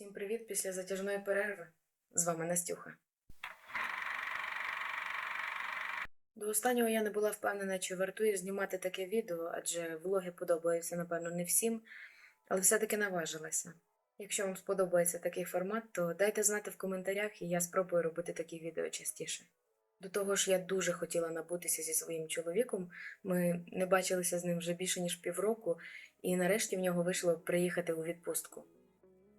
Всім привіт після затяжної перерви. З вами Настюха. До останнього я не була впевнена, чи вартує знімати таке відео, адже влоги подобаються, напевно, не всім, але все-таки наважилася. Якщо вам сподобається такий формат, то дайте знати в коментарях, і я спробую робити такі відео частіше. До того ж, я дуже хотіла набутися зі своїм чоловіком. Ми не бачилися з ним вже більше ніж півроку, і нарешті в нього вийшло приїхати у відпустку.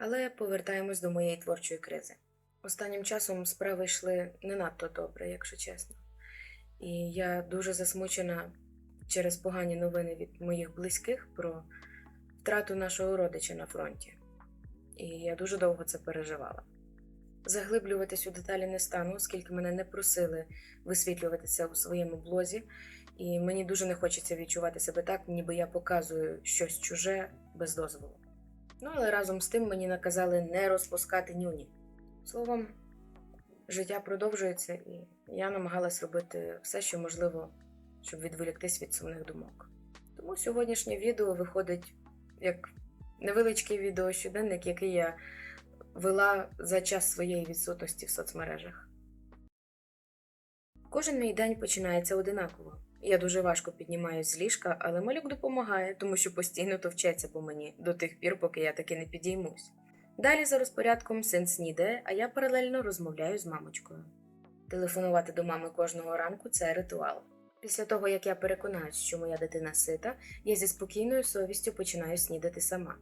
Але повертаємось до моєї творчої кризи. Останнім часом справи йшли не надто добре, якщо чесно. І я дуже засмучена через погані новини від моїх близьких про втрату нашого родича на фронті. І я дуже довго це переживала. Заглиблюватись у деталі не стану, оскільки мене не просили висвітлювати це у своєму блозі, і мені дуже не хочеться відчувати себе так, ніби я показую щось чуже без дозволу. Ну, але разом з тим мені наказали не розпускати нюні. Словом, життя продовжується, і я намагалась робити все, що можливо, щоб відволіктись від сумних думок. Тому сьогоднішнє відео виходить як невеличкий відеощоденник, який я вела за час своєї відсутності в соцмережах. Кожен мій день починається одинаково. Я дуже важко піднімаюсь з ліжка, але малюк допомагає, тому що постійно товчеться по мені до тих пір, поки я таки не підіймусь. Далі за розпорядком син снідає, а я паралельно розмовляю з мамочкою. Телефонувати до мами кожного ранку це ритуал. Після того, як я переконаюсь, що моя дитина сита, я зі спокійною совістю починаю снідати сама.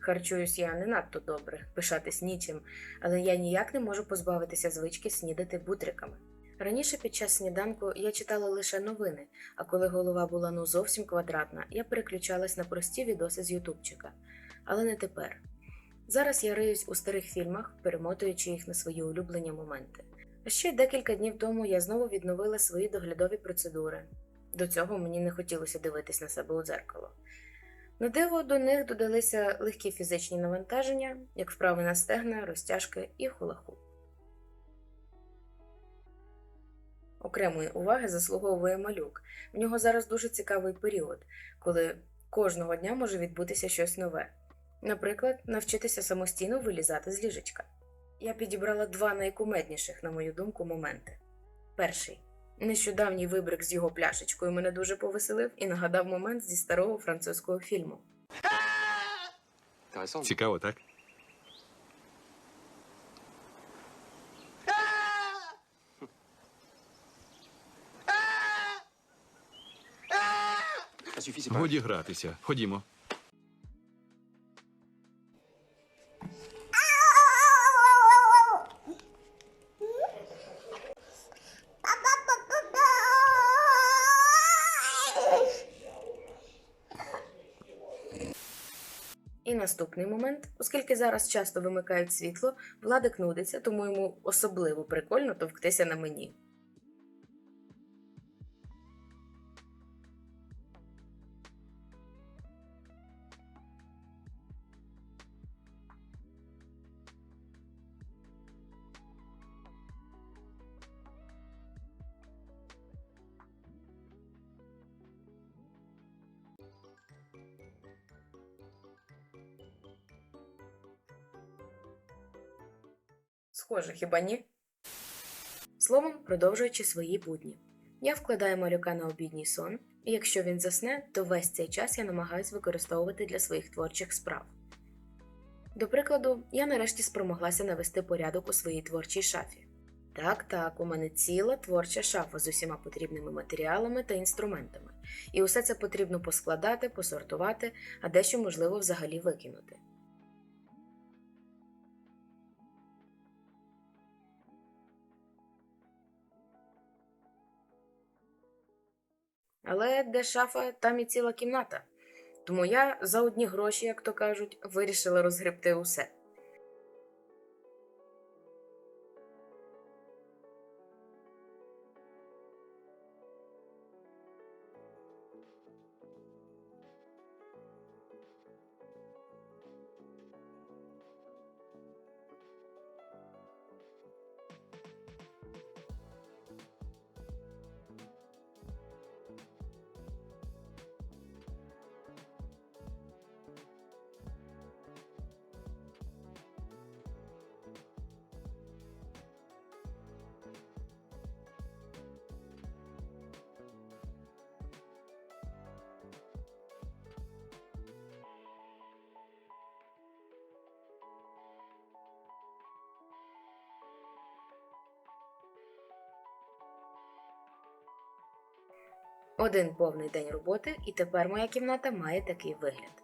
Харчуюсь я не надто добре, пишатись нічим, але я ніяк не можу позбавитися звички снідати бутриками. Раніше під час сніданку я читала лише новини, а коли голова була ну зовсім квадратна, я переключалась на прості відоси з Ютубчика. Але не тепер. Зараз я риюсь у старих фільмах, перемотуючи їх на свої улюблені моменти. А ще декілька днів тому я знову відновила свої доглядові процедури. До цього мені не хотілося дивитись на себе у дзеркало. На диво до них додалися легкі фізичні навантаження, як вправи на стегна, розтяжки і хулаху. Окремої уваги заслуговує малюк. В нього зараз дуже цікавий період, коли кожного дня може відбутися щось нове. Наприклад, навчитися самостійно вилізати з ліжечка. Я підібрала два найкумедніших, на мою думку, моменти. Перший нещодавній вибрик з його пляшечкою мене дуже повеселив і нагадав момент зі старого французького фільму. Цікаво, так? Годі гратися. Ходімо. І наступний момент, оскільки зараз часто вимикають світло, Владик нудиться, тому йому особливо прикольно товктися на мені. Схоже, хіба ні? Словом, продовжуючи свої будні. Я вкладаю малюка на обідній сон, і якщо він засне, то весь цей час я намагаюсь використовувати для своїх творчих справ. До прикладу, я нарешті спромоглася навести порядок у своїй творчій шафі. Так, так, у мене ціла творча шафа з усіма потрібними матеріалами та інструментами, і усе це потрібно поскладати, посортувати, а дещо можливо взагалі викинути. Але де шафа, там і ціла кімната. Тому я за одні гроші, як то кажуть, вирішила розгребти усе. Один повний день роботи, і тепер моя кімната має такий вигляд.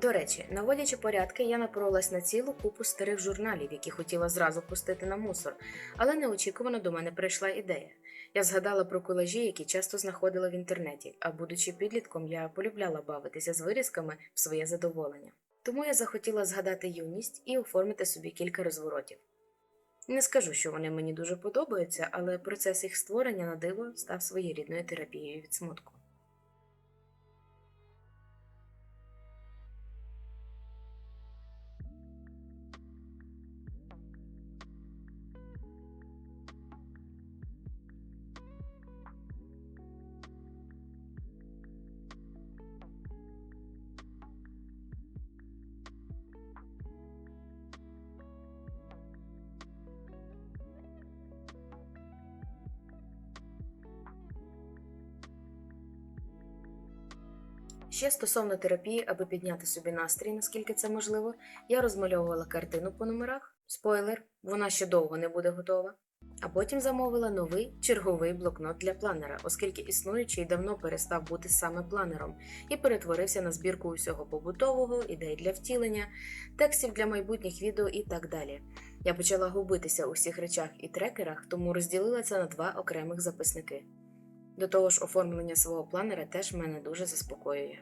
До речі, наводячи порядки, я напоролась на цілу купу старих журналів, які хотіла зразу пустити на мусор, але неочікувано до мене прийшла ідея. Я згадала про колажі, які часто знаходила в інтернеті, а будучи підлітком, я полюбляла бавитися з вирізками в своє задоволення. Тому я захотіла згадати юність і оформити собі кілька розворотів. Не скажу, що вони мені дуже подобаються, але процес їх створення на диво став своєрідною терапією від смутку. Ще стосовно терапії, аби підняти собі настрій, наскільки це можливо, я розмальовувала картину по номерах. Спойлер, вона ще довго не буде готова. А потім замовила новий черговий блокнот для планера, оскільки існуючий давно перестав бути саме планером і перетворився на збірку усього побутового, ідей для втілення, текстів для майбутніх відео і так далі. Я почала губитися у всіх речах і трекерах, тому розділила це на два окремих записники. До того ж, оформлення свого планера теж мене дуже заспокоює.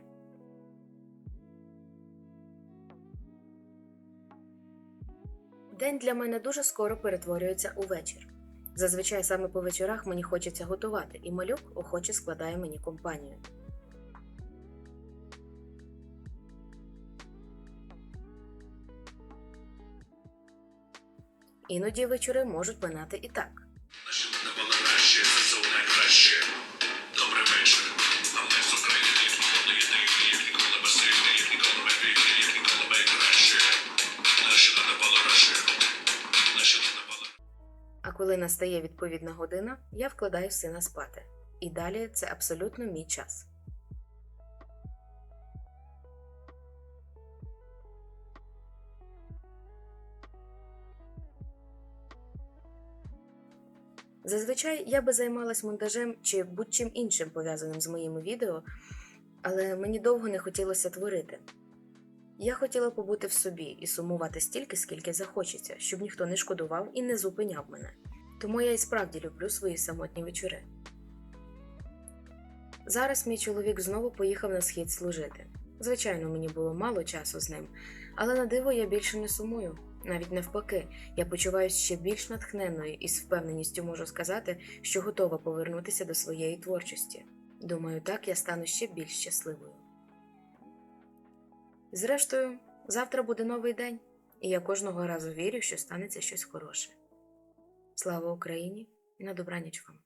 День для мене дуже скоро перетворюється у вечір. Зазвичай саме по вечорах мені хочеться готувати, і малюк охоче складає мені компанію. Іноді вечори можуть минати і так. Наша вона краще, коли настає відповідна година, я вкладаю сина спати. І далі це абсолютно мій час. Зазвичай я би займалась монтажем чи будь-чим іншим пов'язаним з моїми відео, але мені довго не хотілося творити. Я хотіла побути в собі і сумувати стільки, скільки захочеться, щоб ніхто не шкодував і не зупиняв мене. Тому я і справді люблю свої самотні вечори. Зараз мій чоловік знову поїхав на схід служити. Звичайно, мені було мало часу з ним, але на диво я більше не сумую. Навіть навпаки, я почуваюся ще більш натхненною і з впевненістю можу сказати, що готова повернутися до своєї творчості. Думаю, так я стану ще більш щасливою. Зрештою, завтра буде новий день, і я кожного разу вірю, що станеться щось хороше. Слава Україні і на добраніч вам!